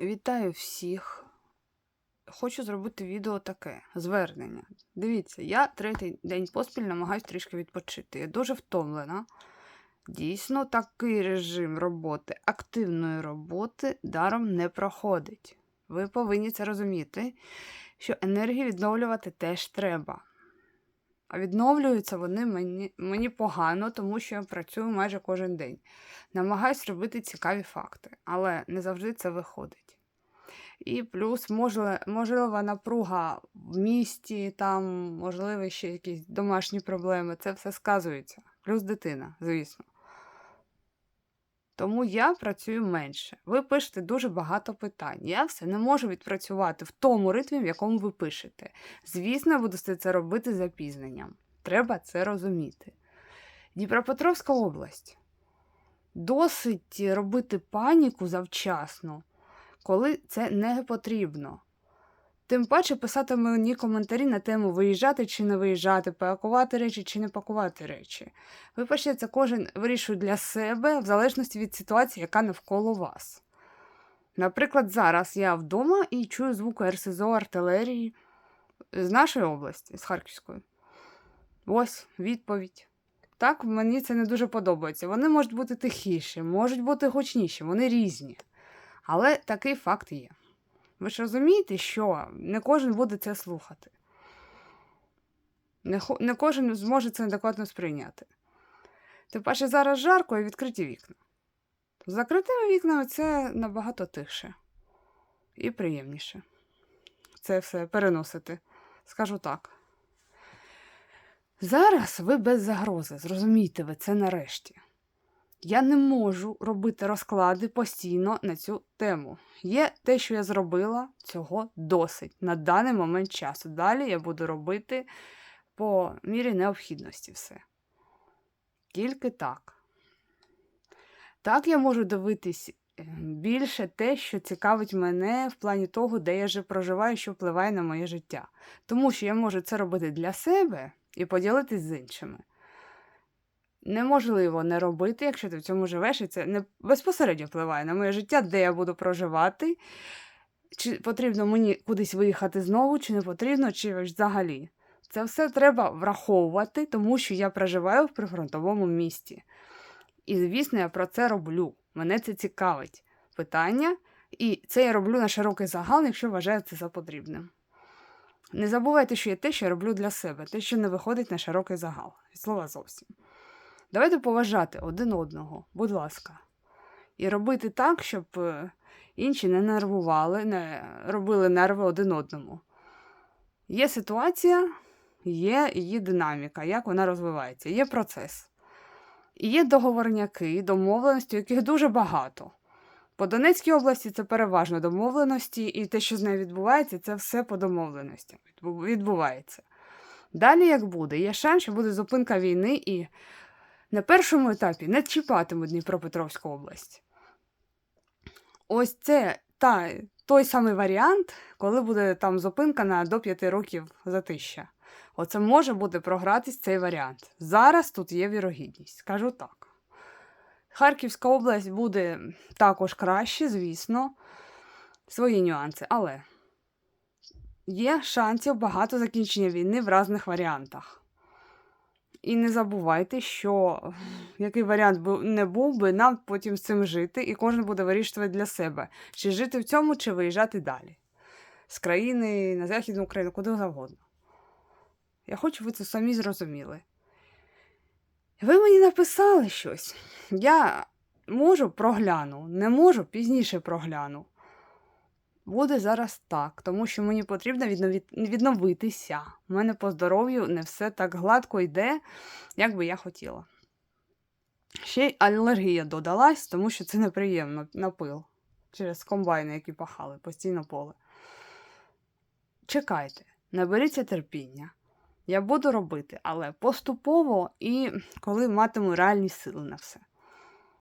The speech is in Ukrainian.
Вітаю всіх. Хочу зробити відео таке звернення. Дивіться, я третій день поспіль намагаюсь трішки відпочити. Я дуже втомлена. Дійсно, такий режим роботи, активної роботи даром не проходить. Ви повинні це розуміти, що енергію відновлювати теж треба. А відновлюються вони мені, мені погано, тому що я працюю майже кожен день. Намагаюсь робити цікаві факти, але не завжди це виходить. І плюс можливо, можлива напруга в місті, там, можливо, ще якісь домашні проблеми. Це все сказується. Плюс дитина, звісно. Тому я працюю менше. Ви пишете дуже багато питань. Я все не можу відпрацювати в тому ритмі, в якому ви пишете. Звісно, буду це робити запізненням. Треба це розуміти. Дніпропетровська область. Досить робити паніку завчасно, коли це не потрібно. Тим паче писати мені коментарі на тему виїжджати чи не виїжджати, пакувати речі чи не пакувати речі. Ви пишете, це кожен вирішує для себе в залежності від ситуації, яка навколо вас. Наприклад, зараз я вдома і чую звуки РСЗО артилерії з нашої області, з Харківської. Ось відповідь. Так, мені це не дуже подобається. Вони можуть бути тихіші, можуть бути гучніші, вони різні. Але такий факт є. Ви ж розумієте, що не кожен буде це слухати. Не, не кожен зможе це адекватно сприйняти. Тим паче зараз жарко і відкриті вікна. З закритими вікнами це набагато тихше і приємніше. Це все переносити. Скажу так. Зараз ви без загрози, зрозумійте ви це нарешті. Я не можу робити розклади постійно на цю тему. Є те, що я зробила, цього досить на даний момент часу. Далі я буду робити по мірі необхідності все. Тільки так. Так я можу дивитись е, більше те, що цікавить мене в плані того, де я вже проживаю, що впливає на моє життя. Тому що я можу це робити для себе і поділитись з іншими. Неможливо не робити, якщо ти в цьому живеш, і це не безпосередньо впливає на моє життя, де я буду проживати, чи потрібно мені кудись виїхати знову, чи не потрібно, чи взагалі. Це все треба враховувати, тому що я проживаю в прифронтовому місті. І, звісно, я про це роблю. Мене це цікавить питання, і це я роблю на широкий загал, якщо вважаю це за потрібним. Не забувайте, що є те, що я роблю для себе, те, що не виходить на широкий загал. Слова зовсім. Давайте поважати один одного, будь ласка. І робити так, щоб е, інші не нервували, не робили нерви один одному. Є ситуація, є її динаміка, як вона розвивається, є процес. І є договорняки, домовленості, яких дуже багато. По Донецькій області це переважно домовленості, і те, що з нею відбувається, це все по домовленостям відбувається. Далі, як буде, є шанс, що буде зупинка війни, і на першому етапі не чіпатимуть Дніпропетровську область. Ось це та, той самий варіант, коли буде там зупинка на до 5 років затища. Оце може буде програтись цей варіант. Зараз тут є вірогідність, скажу так. Харківська область буде також краще, звісно, свої нюанси, але є шансів багато закінчення війни в різних варіантах. І не забувайте, що який варіант не був би, нам потім з цим жити, і кожен буде вирішувати для себе, чи жити в цьому, чи виїжджати далі. З країни на Західну Україну, куди завгодно. Я хочу, ви це самі зрозуміли. Ви мені написали щось. Я можу прогляну, не можу, пізніше прогляну. Буде зараз так, тому що мені потрібно відновитися. У мене по здоров'ю не все так гладко йде, як би я хотіла. Ще й алергія додалась, тому що це неприємно на пил через комбайни, які пахали постійно поле. Чекайте, наберіться терпіння. Я буду робити, але поступово і коли матиму реальні сили на все.